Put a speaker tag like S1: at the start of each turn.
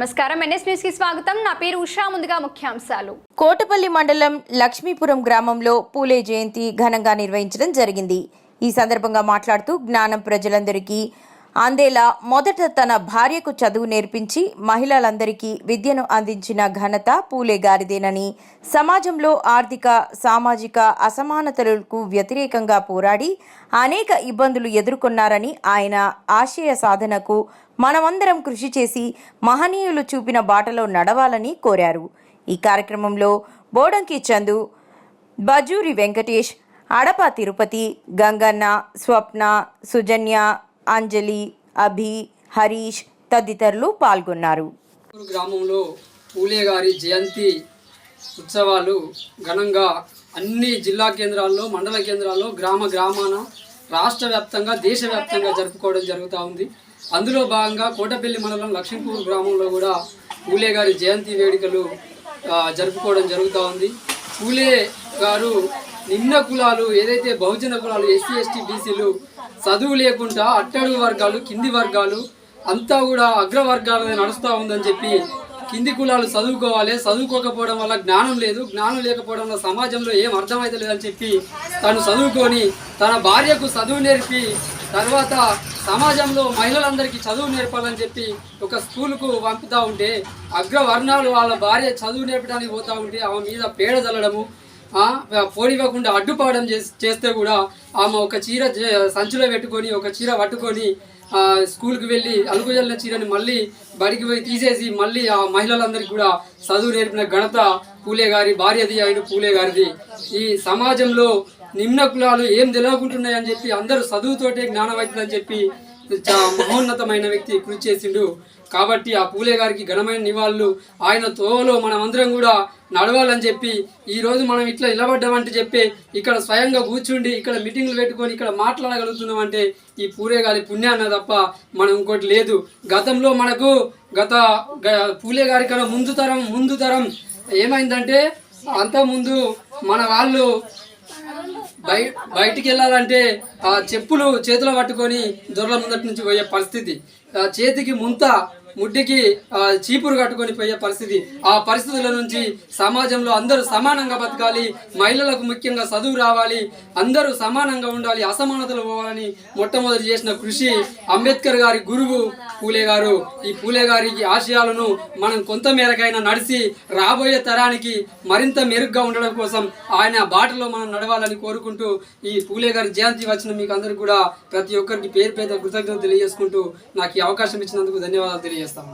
S1: నమస్కారం. ఎన్ఎస్ న్యూస్కి స్వాగతం. నా పేరు ఉషా. ముందుగా ముఖ్యాంశాలు.
S2: కోటపల్లి మండలం లక్ష్మీపురం గ్రామంలో పూలే జయంతి ఘనంగా నిర్వహించడం జరిగింది. ఈ సందర్భంగా మాట్లాడుతూ జ్ఞానం ప్రజలందరికీ అందేలా మొదట తన భార్యకు చదువు నేర్పించి మహిళలందరికీ విద్యను అందించిన ఘనత పూలే గారిదేనని సమాజంలో ఆర్థిక సామాజిక అసమానతలకు వ్యతిరేకంగా పోరాడి అనేక ఇబ్బందులు ఎదుర్కొన్నారని ఆయన ఆశయ సాధనకు మనమందరం కృషి చేసి మహనీయులు చూపిన బాటలో నడవాలని కోరారు. ఈ కార్యక్రమంలో బోడంకి చందు బజూరి వెంకటేష్ అడప తిరుపతి గంగన్న స్వప్న సుజన్య అంజలి అభి హరీష్ తదితరులు పాల్గొన్నారు.
S3: గ్రామంలో పూలే గారి జయంతి ఉత్సవాలు ఘనంగా అన్ని జిల్లా కేంద్రాల్లో మండల కేంద్రాల్లో గ్రామ గ్రామాన రాష్ట్ర వ్యాప్తంగా దేశవ్యాప్తంగా జరుపుకోవడం జరుగుతూ ఉంది. అందులో భాగంగా కోటపల్లి మండలం లక్ష్మీపూర్ గ్రామంలో కూడా పూలే గారి జయంతి వేడుకలు జరుపుకోవడం జరుగుతూ ఉంది. పూలే గారు నిమ్న కులాలు ఏదైతే బహుజన కులాలు ఎస్సీ ఎస్టీ బీసీలు చదువు లేకుండా అట్టడుగు వర్గాలు కింది వర్గాలు అంతా కూడా అగ్రవర్గాల నడుస్తూ ఉందని చెప్పి కింది కులాలు చదువుకోవాలి. చదువుకోకపోవడం వల్ల జ్ఞానం లేదు. జ్ఞానం లేకపోవడం వల్ల సమాజంలో ఏం అర్థమైతే లేదని చెప్పి తను చదువుకొని తన భార్యకు చదువు నేర్పి తర్వాత సమాజంలో మహిళలందరికీ చదువు నేర్పాలని చెప్పి ఒక స్కూల్కు పంపుతా ఉంటే అగ్రవర్ణాలు వాళ్ళ భార్య చదువు నేర్పడానికి పోతూ ఉంటే ఆమె మీద పేడ చల్లడము పోనివ్వకుండా అడ్డుపాడం చేస్తే కూడా ఆమె ఒక చీర సంచిలో పెట్టుకొని ఒక చీర పట్టుకొని స్కూల్కి వెళ్ళి అలుగుజల్లిన చీరని మళ్ళీ బడికి పోయి తీసేసి మళ్ళీ ఆ మహిళలందరికీ కూడా చదువు నేర్పిన ఘనత పూలే గారి భార్యది అయిన పూలే గారిది. ఈ సమాజంలో నిమ్న కులాలు ఏం తెలియకుంటున్నాయని చెప్పి అందరూ చదువుతోటే జ్ఞానం అవుతుందని చెప్పి మహోన్నతమైన వ్యక్తి కృషి చేసిండు. కాబట్టి ఆ పూలే గారికి ఘనమైన నివాళులు. ఆయన తోవలో మనం అందరం కూడా నడవాలని చెప్పి ఈరోజు మనం ఇట్లా నిలబడ్డామంటే చెప్పి ఇక్కడ స్వయంగా కూర్చుండి ఇక్కడ మీటింగ్లు పెట్టుకొని ఇక్కడ మాట్లాడగలుగుతున్నామంటే ఈ పూలే గారి పుణ్యాన్న తప్ప మనం ఇంకోటి లేదు. గతంలో మనకు గత గ- పూలే గారి కన్నా ముందు తరం ముందు తరం ఏమైందంటే అంతకుముందు మన వాళ్ళు బయ బయటికి వెళ్ళాలంటే ఆ చెప్పులు చేతిలో పట్టుకొని దొరల ముందటి నుంచి పోయే పరిస్థితి. చేతికి ముంత ముడ్డికి చీపురు కట్టుకొని పోయే పరిస్థితి. ఆ పరిస్థితుల నుంచి సమాజంలో అందరూ సమానంగా బతకాలి మహిళలకు ముఖ్యంగా చదువు రావాలి అందరూ సమానంగా ఉండాలి అసమానతలు పోవాలని మొట్టమొదటి చేసిన కృషి అంబేద్కర్ గారి గురువు పూలే గారు ఈ పూలే గారికి ఆశయాలను మనం కొంత మేరకైనా నడిచి రాబోయే తరానికి మరింత మెరుగ్గా ఉండడం కోసం ఆయన బాటలో మనం నడవాలని కోరుకుంటూ ఈ పూలే గారి జయంతి వచ్చిన మీకు అందరికీ కూడా ప్రతి ఒక్కరికి పేరు పేద కృతజ్ఞతలు తెలియజేసుకుంటూ నాకు ఈ అవకాశం ఇచ్చినందుకు ధన్యవాదాలు తెలియజేస్తాను.